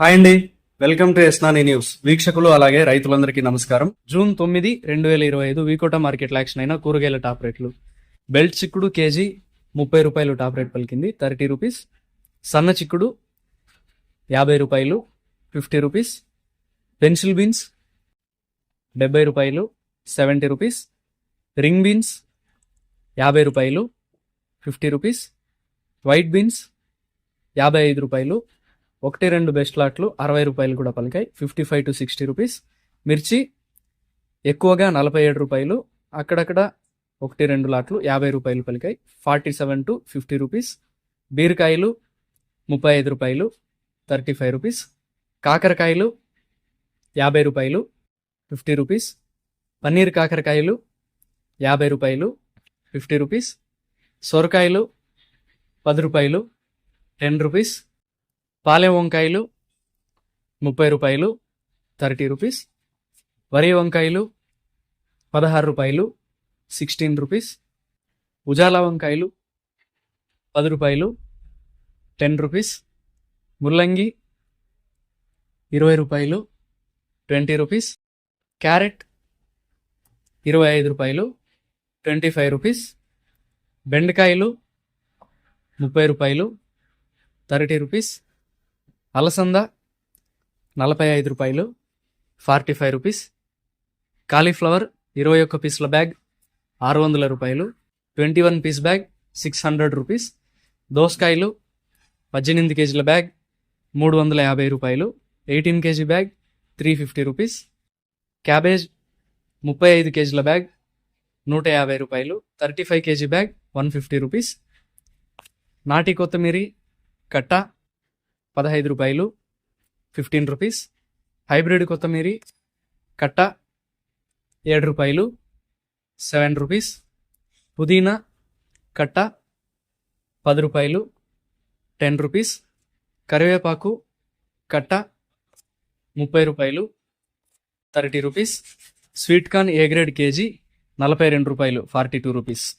Hi అండి. Welcome to ఎస్నాని news. వీక్షకులు అలాగే రైతులందరికీ నమస్కారం. జూన్ తొమ్మిది రెండు వేల ఇరవై ఐదు వీకోట మార్కెట్ యాక్షన్ అయిన కూరగాయల టాప్ రేట్లు. బెల్ట్ చిక్కుడు కేజీ ముప్పై రూపాయలు టాప్ రేట్ పలికింది. Thirty rupees. సన్న చిక్కుడు యాభై రూపాయలు ఫిఫ్టీ రూపీస్. పెన్సిల్ బీన్స్ డెబ్బై రూపాయలు సెవెంటీ రూపీస్. రింగ్ బీన్స్ యాభై రూపాయలు ఫిఫ్టీ రూపీస్. వైట్ బీన్స్ యాభై ఐదు రూపాయలు ఒకటి రెండు బెస్ట్ లాట్లు అరవై రూపాయలు కూడా పలికాయి. Fifty five to sixty rupees. మిర్చి ఎక్కువగా నలభై ఏడు రూపాయలు. అక్కడక్కడ ఒకటి రెండు లాట్లు యాభై రూపాయలు పలికాయి. Forty seven to fifty rupees. బీరకాయలు ముప్పై ఐదు రూపాయలు థర్టీ ఫైవ్ రూపీస్. కాకరకాయలు యాభై రూపాయలు ఫిఫ్టీ రూపీస్. పన్నీర్ కాకరకాయలు యాభై రూపాయలు ఫిఫ్టీ రూపీస్. సొరకాయలు పది రూపాయలు టెన్ రూపీస్. పాలెం వంకాయలు ముప్పై రూపాయలు థర్టీ రూపీస్. వరి వంకాయలు పదహారు రూపాయలు సిక్స్టీన్ రూపీస్. ఉజాలా వంకాయలు పది రూపాయలు టెన్ రూపీస్. ముల్లంగి ఇరవై రూపాయలు ట్వంటీ రూపీస్. క్యారెట్ ఇరవై ఐదు రూపాయలు ట్వంటీ ఫైవ్ రూపీస్. బెండకాయలు ముప్పై రూపాయలు థర్టీ రూపీస్. అలసంద నలభై ఐదు రూపాయలు ఫార్టీ ఫైవ్ రూపీస్. కాలీఫ్లవర్ ఇరవై ఒక్క పీసుల బ్యాగ్ ఆరు వందల రూపాయలు. Twenty one piece bag six hundred rupees. దోసకాయలు పద్దెనిమిది కేజీల బ్యాగ్ మూడు వందల యాభై రూపాయలు. Eighteen KG bag three fifty rupees. Cabbage ముప్పై ఐదు కేజీల బ్యాగ్ నూట యాభై రూపాయలు. Thirty five KG bag one fifty rupees. నాటి కొత్తిమీరి కట్ట పదహైదు రూపాయలు ఫిఫ్టీన్ రూపీస్. హైబ్రిడ్ కొత్తిమీరి కట్ట ఏడు రూపాయలు సెవెన్ రూపీస్. పుదీనా కట్ట పది రూపాయలు టెన్ రూపీస్. కరివేపాకు కట్ట ముప్పై రూపాయలు thirty rupees. Sweet corn A grade KG నలభై రెండు రూపాయలు ఫార్టీ టూ రూపీస్.